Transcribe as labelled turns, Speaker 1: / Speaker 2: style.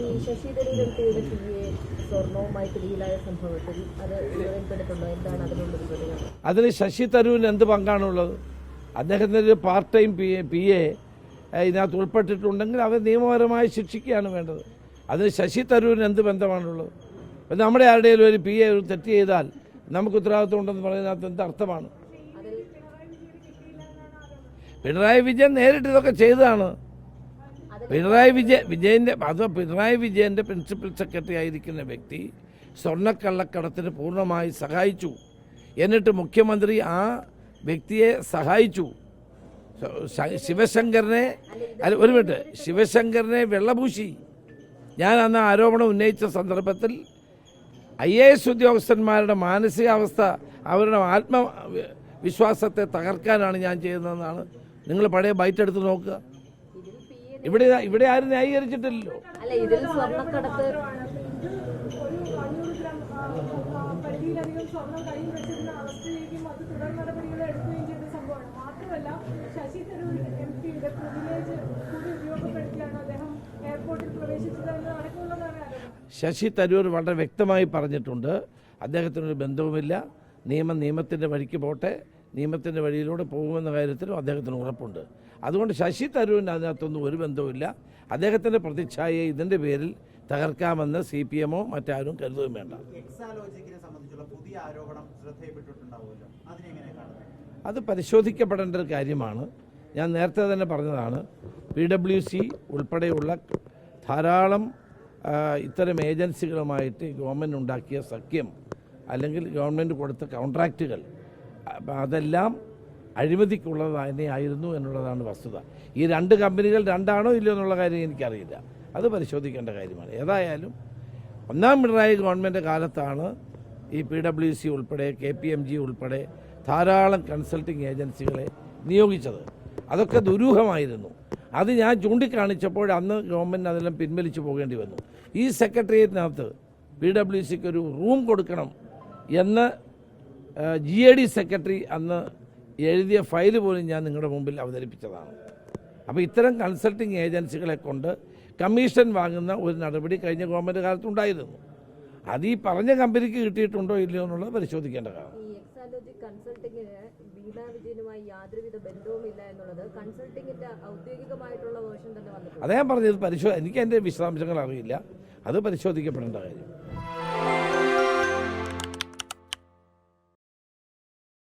Speaker 1: ഈ ശശി തരൂരത്തിയുടെ എ സ്വർണവുമായി പിടിയിലായ സംഭവത്തിൽ അത് വിവരപ്പെടുത്തുണ്ടോ എന്താണ് അതിനുള്ള പ്രതികരണം
Speaker 2: അതിന് ശശി തരൂരിന് എന്ത് പങ്കാണുള്ളത്? അദ്ദേഹത്തിന്റെ ഒരു part time P A P A ഇതിനകത്ത് ഉൾപ്പെട്ടിട്ടുണ്ടെങ്കിൽ അവർ നിയമപരമായി ശിക്ഷിക്കുകയാണ് വേണ്ടത്. അതിന് ശശി തരൂരിന് എന്ത് ബന്ധമാണുള്ളത്? ഇപ്പം നമ്മുടെ ആരുടെയും ഒരു പി എ ഒരു തെറ്റ് ചെയ്താൽ നമുക്ക് ഉത്തരവാദിത്വം ഉണ്ടെന്ന് പറയുന്നതിനകത്ത് എന്ത് അർത്ഥമാണ്? പിണറായി വിജയൻ നേരിട്ട് ഇതൊക്കെ ചെയ്തതാണ്. പിണറായി വിജയൻ വിജയന്റെ അത് പിണറായി വിജയന്റെ പ്രിൻസിപ്പൽ സെക്രട്ടറി ആയിരിക്കുന്ന വ്യക്തി സ്വർണക്കള്ളക്കടത്തിന് പൂർണമായി സഹായിച്ചു. എന്നിട്ട് മുഖ്യമന്ത്രി ആ വ്യക്തിയെ സഹായിച്ചു. ശിവശങ്കറിനെ അല്ല ഒരു മിനിറ്റ്. ശിവശങ്കറിനെ വെള്ളപൂശി. ഞാൻ അന്ന് ആരോപണം ഉന്നയിച്ച സന്ദർഭത്തിൽ ഐ എ എസ് ഉദ്യോഗസ്ഥന്മാരുടെ മാനസികാവസ്ഥ അവരുടെ ആത്മവിശ്വാസത്തെ തകർക്കാനാണ് ഞാൻ ചെയ്യുന്നതെന്നാണ്. നിങ്ങൾ പഴയ ബൈറ്റ് എടുത്ത് നോക്കുക. ഇവിടെ ഇവിടെ ആരും ന്യായീകരിച്ചിട്ടില്ലല്ലോ.
Speaker 3: ശശി തരൂർ
Speaker 2: വളരെ വ്യക്തമായി പറഞ്ഞിട്ടുണ്ട്. അദ്ദേഹത്തിനൊരു ബന്ധവുമില്ല. നിയമം നിയമത്തിന്റെ വഴിക്ക് പോട്ടെ. നിയമത്തിന്റെ വഴിയിലൂടെ പോകുമെന്ന കാര്യത്തിലും അദ്ദേഹത്തിന് ഉറപ്പുണ്ട്. അതുകൊണ്ട് ശശി തരൂരിന് അതിനകത്തൊന്നും ഒരു ബന്ധവുമില്ല. അദ്ദേഹത്തിന്റെ പ്രതിച്ഛായയെ ഇതിന്റെ പേരിൽ തകർക്കാമെന്ന് സി പി എമ്മോ മറ്റാരും കരുതുകയും വേണ്ട. അത് പരിശോധിക്കപ്പെടേണ്ട ഒരു കാര്യമാണ്. ഞാൻ നേരത്തെ തന്നെ പറഞ്ഞതാണ് പി ഡബ്ല്യു സി ഉൾപ്പെടെയുള്ള ധാരാളം ഇത്തരം ഏജൻസികളുമായിട്ട് ഗവൺമെന്റ് ഉണ്ടാക്കിയ സഖ്യം അല്ലെങ്കിൽ ഗവൺമെന്റ് കൊടുത്ത കോൺട്രാക്റ്റുകൾ അതെല്ലാം അഴിമതിക്കുള്ളത് തന്നെയായിരുന്നു എന്നുള്ളതാണ് വസ്തുത. ഈ രണ്ട് കമ്പനികൾ രണ്ടാണോ ഇല്ലയോ എന്നുള്ള കാര്യം എനിക്കറിയില്ല. അത് പരിശോധിക്കേണ്ട കാര്യമാണ്. ഏതായാലും ഒന്നാം പിണറായി ഗവൺമെന്റ് കാലത്താണ് ഈ പി ഡബ്ല്യു സി ഉൾപ്പെടെ കെ പി എം ജി ഉൾപ്പെടെ ധാരാളം കൺസൾട്ടിങ് ഏജൻസികളെ നിയോഗിച്ചത്. അതൊക്കെ ദുരൂഹമായിരുന്നു. അത് ഞാൻ ചൂണ്ടിക്കാണിച്ചപ്പോൾ അന്ന് ഗവൺമെന്റ് അതെല്ലാം പിൻവലിച്ചു പോകേണ്ടി വന്നു. ഈ സെക്രട്ടേറിയറ്റിനകത്ത് പി ഡബ്ല്യു സിക്ക് ഒരു റൂം കൊടുക്കണം എന്ന് ജി എ ഡി സെക്രട്ടറി അന്ന് എഴുതിയ ഫയൽ പോലും ഞാൻ നിങ്ങളുടെ മുമ്പിൽ അവതരിപ്പിച്ചതാണ്. അപ്പോൾ ഇത്തരം കൺസൾട്ടിങ് ഏജൻസികളെ കൊണ്ട് കമ്മീഷൻ വാങ്ങുന്ന ഒരു നടപടി കഴിഞ്ഞ ഗവൺമെന്റ് കാലത്തുണ്ടായിരുന്നു അത് ഈ പറഞ്ഞ കമ്പനിക്ക് കിട്ടിയിട്ടുണ്ടോ ഇല്ലയോ എന്നുള്ളത് പരിശോധിക്കേണ്ട
Speaker 1: കാരണം കൺസൾട്ടിങ്ങിന് വീണ വിജയനുമായി യാതൊരുവിധ ബന്ധവുമില്ല എന്നുള്ളത് കൺസൾട്ടിങ്ങിന്റെ ഔദ്യോഗികമായിട്ടുള്ള വേർഷൻ തന്നെ വന്നിട്ടുണ്ട്.
Speaker 2: അതേ പറഞ്ഞത്. പരിശോ എനിക്ക് എന്റെ വിശദാംശങ്ങൾ അറിയില്ല. അത് പരിശോധിക്കപ്പെടേണ്ട കാര്യം.